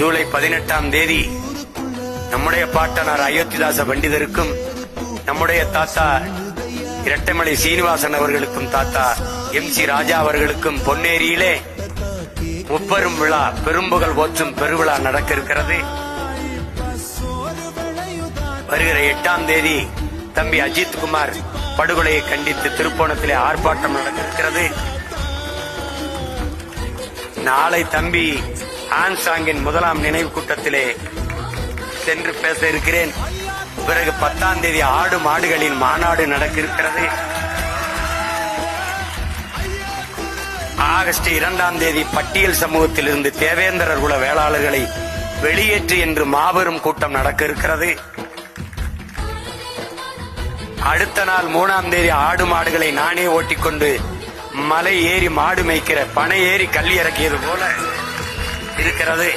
ஜூலை பதினெட்டாம் தேதி நம்முடைய பாட்டனார் அயோத்திதாச பண்டிதருக்கும் நம்முடைய தாத்தா இரட்டைமலை சீனிவாசன் அவர்களுக்கும் தாத்தா எம் சி ராஜா அவர்களுக்கும் பொன்னேரியிலே முப்பெரும் விழா பெரும்புகள் போற்றும் பெருவிழா நடக்க இருக்கிறது வருகிற எட்டாம் தேதி தம்பி அஜித் குமார் படுகொலையை கண்டித்து திருப்போணத்திலே ஆர்ப்பாட்டம் நடக்க இருக்கிறது நாளை தம்பி ஆன்சாங்கின் முதலாம் நினைவு கூட்டத்திலே சென்று பேச இருக்கிறேன். பிறகு பத்தாம் தேதி ஆடு மாடுகளின் மாநாடு நடக்க இருக்கிறது ஆகஸ்ட் இரண்டாம் தேதி பட்டியல் சமூகத்திலிருந்து தேவேந்திரர் குல வேளாளர்களை வெளியேற்று என்று மாபெரும் கூட்டம் நடக்க இருக்கிறது அடுத்த நாள் மூணாம் தேதி ஆடு மாடுகளை நானே ஓட்டிக்கொண்டு மலை ஏறி மாடு மேய்க்கிற பனை ஏறி கல் இறக்கியது போல இருக்கிறது.